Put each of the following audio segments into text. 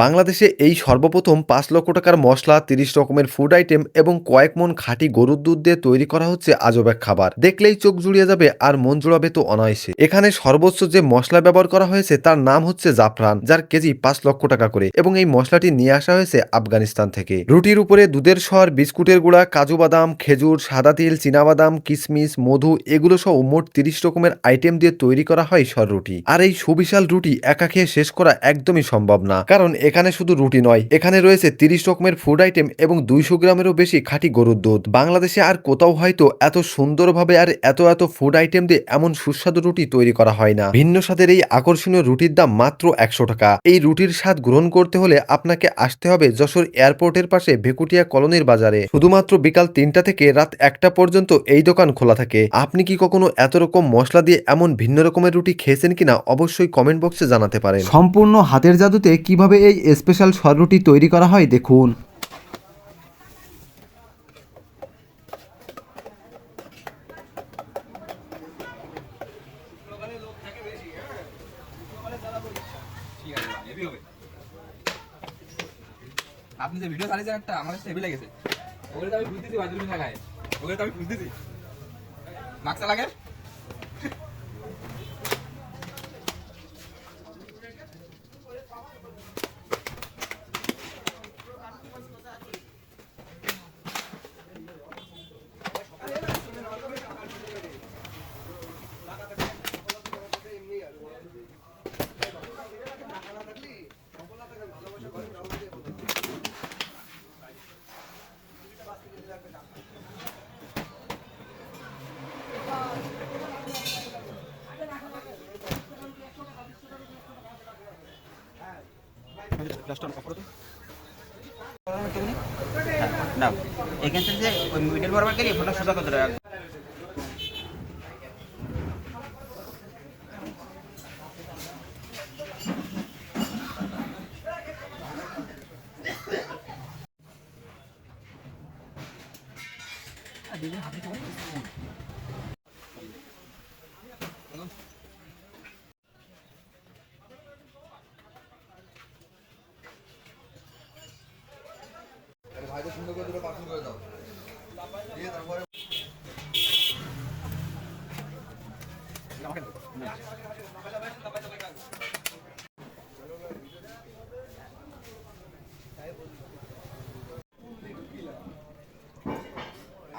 বাংলাদেশে এই সর্বপ্রথম পাঁচ লক্ষ টাকার মশলা, তিরিশ রকমের ফুড আইটেম এবং কয়েক মন খাঁটি গরুর দুধ দিয়ে তৈরি করা হচ্ছে আজব এক খাবার। দেখলেই চোখ জুড়িয়ে যাবে আর মন জুড়াবে তো অনায়াসে। এখানে সর্বোচ্চ যে মশলা ব্যবহার করা হয়েছে তার নাম হচ্ছে জাফরান, যার কেজি পাঁচ লক্ষ টাকা করে এবং এই মশলাটি নিয়ে আসা হয়েছে আফগানিস্তান থেকে। রুটির উপরে দুধের স্বর বিস্কুটের গুঁড়া, কাজু বাদাম, খেজুর, সাদা তিল, চীনাবাদাম কিশমিশ মধু, এগুলো সহ মোট তিরিশ রকমের আইটেম দিয়ে তৈরি করা হয় সর রুটি। আর এই সুবিশাল রুটি একা খেয়ে শেষ করা একদমই সম্ভব না, কারণ এখানে শুধু রুটি নয়, এখানে রয়েছে তিরিশ রকমের ফুড আইটেম এবং দুইশো গ্রামেরও বেশি খাঁটি গরুর দুধ। বাংলাদেশে আর কোথাও হয়তো এত সুন্দরভাবে আর এত এত ফুড আইটেম দিয়ে এমন সুস্বাদু রুটি তৈরি করা হয় না। ভিন্ন স্বাদের এই আকর্ষণীয় রুটির দাম মাত্র একশো টাকা। এই রুটির স্বাদ গ্রহণ করতে হলে আপনাকে আসতে হবে যশোর এয়ারপোর্টের পাশে ভেকুটিয়া কলোনির বাজারে। শুধুমাত্র বিকাল তিনটা থেকে রাত একটা পর্যন্ত এই দোকান খোলা থাকে। আপনি কি কখনো এত রকম মশলা দিয়ে এমন ভিন্ন রকমের রুটি খেয়েছেন কিনা অবশ্যই কমেন্ট বক্সে জানাতে পারেন। সম্পূর্ণ হাতের জাদুতে কীভাবে এই স্পেশাল সররুটি তৈরি করা হয়, দেখুন। আপনি যে ভিডিও চালিয়েছেন একটা, আমার কাছে হেভি লেগেছে। ওগুলো তো আমি ভাই তুমি লাগায় ওগুলো তো আমি বুঝতেছি মাক্সা লাগে? না এখান থেকে ওই মিডল বরাবর গেলে ফোনটা সোজা করতে হবে।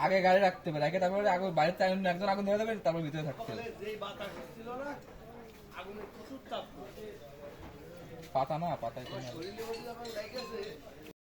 আগে গাড়ি রাখতে হবে, আগে তারপরে আগে বাইরে থেকে একজন আগুন ধরে দেবে, তারপর ভিতরে থাকতে হবে। পাতা না, পাতায়